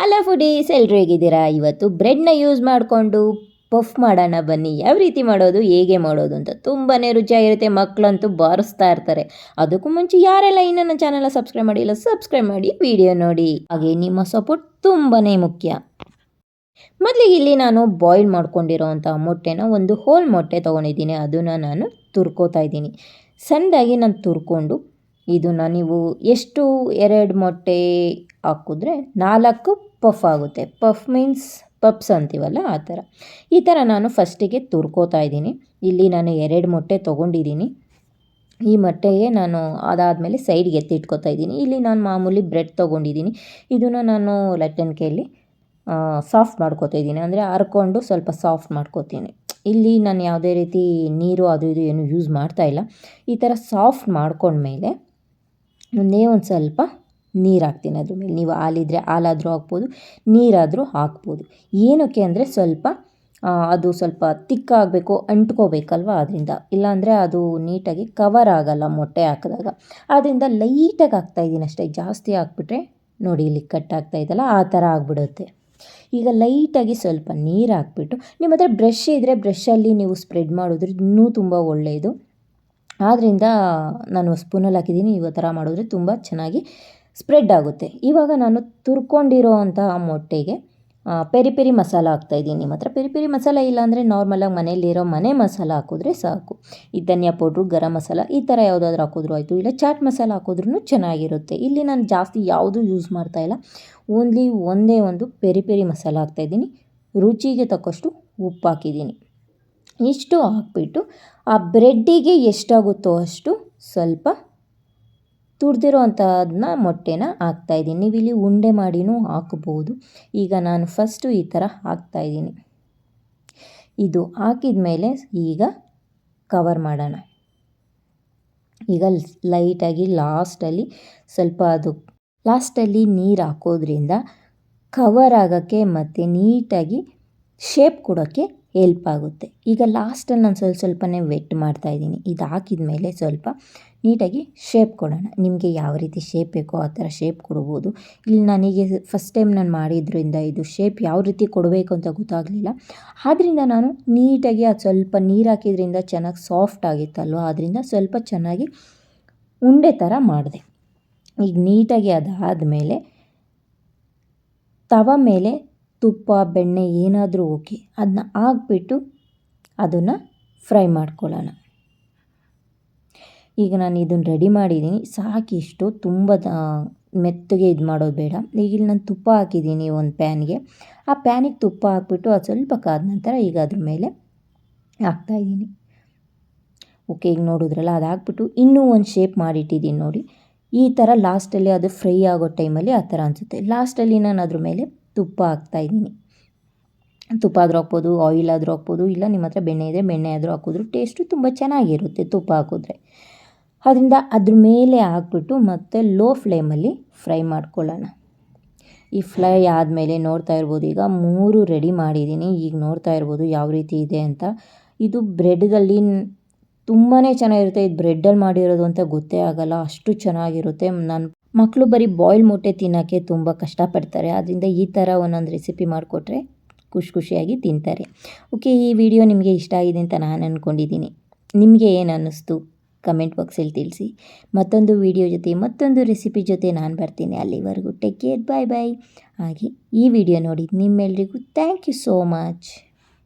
Hello foodies ಎಲ್ಲರೂ ಹೇಗಿದ್ದೀರಾ? ಇವತ್ತು ಬ್ರೆಡ್ನ ಯೂಸ್ ಮಾಡಿಕೊಂಡು ಪಫ್ ಮಾಡೋಣ ಬನ್ನಿ. ಯಾವ ರೀತಿ ಮಾಡೋದು, ಹೇಗೆ ಮಾಡೋದು ಅಂತ ತುಂಬಾ ರುಚಿಯಾಗಿರುತ್ತೆ. ಮಕ್ಕಳಂತೂ ಬಾರಿಸ್ತಾ ಇರ್ತಾರೆ. ಅದಕ್ಕೂ ಮುಂಚೆ ಯಾರೆಲ್ಲ ಇನ್ನೂ ನನ್ನ ಸಬ್ಸ್ಕ್ರೈಬ್ ಮಾಡಿಲ್ಲ ಸಬ್ಸ್ಕ್ರೈಬ್ ಮಾಡಿ ವಿಡಿಯೋ ನೋಡಿ. ಹಾಗೆ ನಿಮ್ಮ ಸಪೋರ್ಟ್ ತುಂಬಾ ಮುಖ್ಯ. ಮೊದಲಿಗೆ ಇಲ್ಲಿ ನಾನು ಬಾಯ್ಲ್ ಮಾಡ್ಕೊಂಡಿರೋವಂಥ ಮೊಟ್ಟೆನ ಒಂದು ಹೋಲ್ ಮೊಟ್ಟೆ ತೊಗೊಂಡಿದ್ದೀನಿ. ಅದನ್ನು ನಾನು ತುರ್ಕೋತಾ ಇದ್ದೀನಿ. ಸಣ್ಣದಾಗಿ ನಾನು ತುರ್ಕೊಂಡು ಇದನ್ನು ನೀವು ಎಷ್ಟು ಎರಡು ಮೊಟ್ಟೆ ಹಾಕಿದ್ರೆ ನಾಲ್ಕು ಪಫ್ ಆಗುತ್ತೆ. ಪಫ್ ಮೀನ್ಸ್ ಪಪ್ಸ್ ಅಂತೀವಲ್ಲ, ಆ ಥರ. ಈ ಥರ ನಾನು ಫಸ್ಟಿಗೆ ತುರ್ಕೋತಾ ಇದ್ದೀನಿ. ಇಲ್ಲಿ ನಾನು ಎರಡು ಮೊಟ್ಟೆ ತೊಗೊಂಡಿದ್ದೀನಿ. ಈ ಮೊಟ್ಟೆಗೆ ನಾನು ಅದಾದಮೇಲೆ ಸೈಡ್ಗೆ ಎತ್ತಿಟ್ಕೋತಾ ಇದ್ದೀನಿ. ಇಲ್ಲಿ ನಾನು ಮಾಮೂಲಿ ಬ್ರೆಡ್ ತೊಗೊಂಡಿದ್ದೀನಿ. ಇದನ್ನು ನಾನು ಲಟ್ಟಣಿಕೆಯಲ್ಲಿ ಸಾಫ್ಟ್ ಮಾಡ್ಕೋತಾ ಇದ್ದೀನಿ. ಅಂದರೆ ಹರ್ಕೊಂಡು ಸ್ವಲ್ಪ ಸಾಫ್ಟ್ ಮಾಡ್ಕೋತೀನಿ. ಇಲ್ಲಿ ನಾನು ಯಾವುದೇ ರೀತಿ ನೀರು ಅದು ಇದು ಏನು ಯೂಸ್ ಮಾಡ್ತಾ ಇಲ್ಲ. ಈ ಥರ ಸಾಫ್ಟ್ ಮಾಡ್ಕೊಂಡ್ಮೇಲೆ, ಒಂದೇ ಒಂದು ಸ್ವಲ್ಪ ನೀರು ಹಾಕ್ತೀನಿ ಅದ್ರ ಮೇಲೆ. ನೀವು ಹಾಲಿದ್ರೆ ಹಾಲಾದರೂ ಹಾಕ್ಬೋದು, ನೀರಾದರೂ ಹಾಕ್ಬೋದು. ಏನಕ್ಕೆ ಅಂದರೆ ಸ್ವಲ್ಪ ಅದು ಸ್ವಲ್ಪ ತಿಕ್ಕಾಗಬೇಕು, ಅಂಟ್ಕೋಬೇಕಲ್ವ ಅದರಿಂದ. ಇಲ್ಲಾಂದರೆ ಅದು ನೀಟಾಗಿ ಕವರ್ ಆಗಲ್ಲ ಮೊಟ್ಟೆ ಹಾಕಿದಾಗ. ಆದ್ದರಿಂದ ಲೈಟಾಗಿ ಹಾಕ್ತಾಯಿದ್ದೀನಿ ಅಷ್ಟೇ. ಜಾಸ್ತಿ ಹಾಕ್ಬಿಟ್ರೆ ನೋಡಿ ಇಲ್ಲಿ ಕಟ್ ಆಗ್ತಾ ಇದೆಯಲ್ಲ, ಆ ಥರ ಆಗಿಬಿಡುತ್ತೆ. ಈಗ ಲೈಟಾಗಿ ಸ್ವಲ್ಪ ನೀರು ಹಾಕ್ಬಿಟ್ಟು, ನಿಮ್ಮ ಹತ್ರ ಬ್ರಷ್ ಇದ್ದರೆ ಬ್ರಷಲ್ಲಿ ನೀವು ಸ್ಪ್ರೆಡ್ ಮಾಡಿದ್ರೆ ಇನ್ನೂ ತುಂಬ ಒಳ್ಳೆಯದು ಆದ್ದರಿಂದ ನಾನು ಸ್ಪೂನಲ್ಲಿ ಹಾಕಿದ್ದೀನಿ ಇವ ಥರ ಮಾಡಿದ್ರೆ ತುಂಬ ಚೆನ್ನಾಗಿ ಸ್ಪ್ರೆಡ್ ಆಗುತ್ತೆ. ಇವಾಗ ನಾನು ತುರ್ಕೊಂಡಿರೋ ಅಂತಹ ಮೊಟ್ಟೆಗೆ ಪೆರಿ ಪೆರಿ ಮಸಾಲ ಹಾಕ್ತಾಯಿದ್ದೀನಿ ನಿಮ್ಮ ಹತ್ರ. ಪೆರಿ ಪೆರಿ ಮಸಾಲ ಇಲ್ಲಾಂದರೆ ನಾರ್ಮಲಾಗಿ ಮನೆಯಲ್ಲಿರೋ ಮನೆ ಮಸಾಲ ಹಾಕಿದ್ರೆ ಸಾಕು. ಈ ಧನಿಯಾ ಪೌಡ್ರು, ಗರಂ ಮಸಾಲ ಈ ಥರ ಯಾವುದಾದ್ರೂ ಹಾಕಿದ್ರು ಆಯಿತು. ಇಲ್ಲ ಚಾಟ್ ಮಸಾಲ ಹಾಕಿದ್ರೂ ಚೆನ್ನಾಗಿರುತ್ತೆ. ಇಲ್ಲಿ ನಾನು ಜಾಸ್ತಿ ಯಾವುದೂ ಯೂಸ್ ಮಾಡ್ತಾಯಿಲ್ಲ ಓನ್ಲಿ ಒಂದೇ ಒಂದು ಪೆರಿ ಪೆರಿ ಮಸಾಲ ಹಾಕ್ತಾಯಿದ್ದೀನಿ ರುಚಿಗೆ ತಕ್ಕಷ್ಟು ಉಪ್ಪು ಹಾಕಿದ್ದೀನಿ. ಇಷ್ಟು ಹಾಕ್ಬಿಟ್ಟು, ಆ ಬ್ರೆಡ್ಡಿಗೆ ಎಷ್ಟಾಗುತ್ತೋ ಅಷ್ಟು ಸ್ವಲ್ಪ ತುರಿದಿರೋ ಅಂಥದನ್ನ ಮೊಟ್ಟೆನ ಹಾಕ್ತಾಯಿದ್ದೀನಿ ನೀವು ಇಲ್ಲಿ ಉಂಡೆ ಮಾಡಿನೂ ಹಾಕ್ಬೋದು. ಈಗ ನಾನು ಫಸ್ಟು ಈ ಥರ ಹಾಕ್ತಾಯಿದ್ದೀನಿ ಇದು ಹಾಕಿದ ಮೇಲೆ ಈಗ ಕವರ್ ಮಾಡೋಣ. ಈಗ ಲೈಟಾಗಿ ಲಾಸ್ಟಲ್ಲಿ ಸ್ವಲ್ಪ ಅದು ಲಾಸ್ಟಲ್ಲಿ ನೀರು ಹಾಕೋದ್ರಿಂದ ಕವರ್ ಆಗೋಕ್ಕೆ ಮತ್ತು ನೀಟಾಗಿ ಶೇಪ್ ಕೊಡೋಕ್ಕೆ ಹೆಲ್ಪ್ ಆಗುತ್ತೆ. ಈಗ ಲಾಸ್ಟಲ್ಲಿ ನಾನು ಸ್ವಲ್ಪ ಸ್ವಲ್ಪನೇ ವೆಟ್ ಮಾಡ್ತಾಯಿದ್ದೀನಿ ಇದು ಹಾಕಿದ ಮೇಲೆ ಸ್ವಲ್ಪ ನೀಟಾಗಿ ಶೇಪ್ ಕೊಡೋಣ. ನಿಮಗೆ ಯಾವ ರೀತಿ ಶೇಪ್ ಬೇಕೋ ಆ ಥರ ಶೇಪ್ ಕೊಡ್ಬೋದು. ಇಲ್ಲಿ ನನಗೆ ಫಸ್ಟ್ ಟೈಮ್ ನಾನು ಮಾಡಿದ್ರಿಂದ ಇದು ಶೇಪ್ ಯಾವ ರೀತಿ ಕೊಡಬೇಕು ಅಂತ ಗೊತ್ತಾಗಲಿಲ್ಲ. ಆದ್ದರಿಂದ ನಾನು ನೀಟಾಗಿ ಅದು ಸ್ವಲ್ಪ ನೀರು ಹಾಕಿದ್ರಿಂದ ಚೆನ್ನಾಗಿ ಸಾಫ್ಟ್ ಆಗಿತ್ತಲ್ವ? ಆದ್ದರಿಂದ ಸ್ವಲ್ಪ ಚೆನ್ನಾಗಿ ಉಂಡೆ ಥರ ಮಾಡಿದೆ. ಈಗ ನೀಟಾಗಿ ಅದಾದ ಮೇಲೆ ತವ ಮೇಲೆ ತುಪ್ಪ, ಬೆಣ್ಣೆ ಏನಾದರೂ ಓಕೆ ಅದನ್ನ ಹಾಕ್ಬಿಟ್ಟು ಅದನ್ನು ಫ್ರೈ ಮಾಡ್ಕೊಳ್ಳೋಣ. ಈಗ ನಾನು ಇದನ್ನು ರೆಡಿ ಮಾಡಿದ್ದೀನಿ ಸಾಕಿಷ್ಟು ತುಂಬ ಮೆತ್ತಗೆ ಇದು ಮಾಡೋದು ಬೇಡ. ಈಗ ಇಲ್ಲಿ ನಾನು ತುಪ್ಪ ಹಾಕಿದ್ದೀನಿ ಒಂದು ಪ್ಯಾನ್ಗೆ ಆ ಪ್ಯಾನಿಗೆ ತುಪ್ಪ ಹಾಕ್ಬಿಟ್ಟು ಅದು ಸ್ವಲ್ಪ ಕಾದ ನಂತರ ಈಗ ಅದ್ರ ಮೇಲೆ ಹಾಕ್ತಾಯಿದ್ದೀನಿ ಓಕೆ ಈಗ ನೋಡಿದ್ರಲ್ಲ, ಅದು ಹಾಕ್ಬಿಟ್ಟು ಇನ್ನೂ ಒಂದು ಶೇಪ್ ಮಾಡಿಟ್ಟಿದ್ದೀನಿ ನೋಡಿ. ಈ ಥರ ಲಾಸ್ಟಲ್ಲಿ ಅದು ಫ್ರೈ ಆಗೋ ಟೈಮಲ್ಲಿ ಆ ಥರ ಅನಿಸುತ್ತೆ. ಲಾಸ್ಟಲ್ಲಿ ನಾನು ಅದ್ರ ಮೇಲೆ ತುಪ್ಪ ಹಾಕ್ತಾಯಿದ್ದೀನಿ ತುಪ್ಪ ಆದರೂ ಹಾಕ್ಬೋದು ಆಯಿಲ್ ಆದರೂ ಹಾಕ್ಬೋದು, ಇಲ್ಲ ನಿಮ್ಮ ಹತ್ರ ಬೆಣ್ಣೆ ಇದ್ದರೆ ಬೆಣ್ಣೆ ಆದರೂ ಹಾಕಿದ್ರು ಟೇಸ್ಟು ತುಂಬ ಚೆನ್ನಾಗಿರುತ್ತೆ ತುಪ್ಪ ಹಾಕಿದ್ರೆ. ಅದರಿಂದ ಅದ್ರ ಮೇಲೆ ಹಾಕ್ಬಿಟ್ಟು ಮತ್ತೆ ಲೋ ಫ್ಲೇಮಲ್ಲಿ ಫ್ರೈ ಮಾಡ್ಕೊಳ್ಳೋಣ. ಈ ಫ್ರೈ ಆದಮೇಲೆ ನೋಡ್ತಾ ಇರ್ಬೋದು, ಈಗ ಮೂರು ರೆಡಿ ಮಾಡಿದ್ದೀನಿ, ಈಗ ನೋಡ್ತಾ ಇರ್ಬೋದು ಯಾವ ರೀತಿ ಇದೆ ಅಂತ. ಇದು ಬ್ರೆಡ್ದಲ್ಲಿ ತುಂಬಾ ಚೆನ್ನಾಗಿರುತ್ತೆ, ಇದು ಬ್ರೆಡ್ಡಲ್ಲಿ ಮಾಡಿರೋದು ಅಂತ ಗೊತ್ತೇ ಆಗೋಲ್ಲ, ಅಷ್ಟು ಚೆನ್ನಾಗಿರುತ್ತೆ. ನಾನು ಮಕ್ಕಳು ಬರೀ ಬಾಯ್ಲ್ ಮೊಟ್ಟೆ ತಿನ್ನೋಕ್ಕೆ ತುಂಬ ಕಷ್ಟಪಡ್ತಾರೆ ಆದ್ದರಿಂದ ಈ ಥರ ಒಂದೊಂದು ರೆಸಿಪಿ ಮಾಡಿಕೊಟ್ರೆ ಖುಷಿ ಖುಷಿಯಾಗಿ ತಿಂತಾರೆ. ಓಕೆ ಈ ವಿಡಿಯೋ ನಿಮಗೆ ಇಷ್ಟ ಆಗಿದೆ ಅಂತ ನಾನು ಅಂದ್ಕೊಂಡಿದ್ದೀನಿ ನಿಮಗೆ ಏನು ಅನ್ನಿಸ್ತು? ಕಮೆಂಟ್ ಬಾಕ್ಸಲ್ಲಿ ತಿಳಿಸಿ. ಮತ್ತೊಂದು ವಿಡಿಯೋ ಜೊತೆ, ಮತ್ತೊಂದು ರೆಸಿಪಿ ಜೊತೆ ನಾನು ಬರ್ತೀನಿ ಅಲ್ಲಿವರೆಗೂ. ಟೇಕ್ ಕೇರ್ ಬಾಯ್ ಬಾಯ್ ಹಾಗೆ ಈ ವಿಡಿಯೋ ನೋಡಿ ನಿಮ್ಮೆಲ್ರಿಗೂ ಥ್ಯಾಂಕ್ ಯು ಸೋ ಮಚ್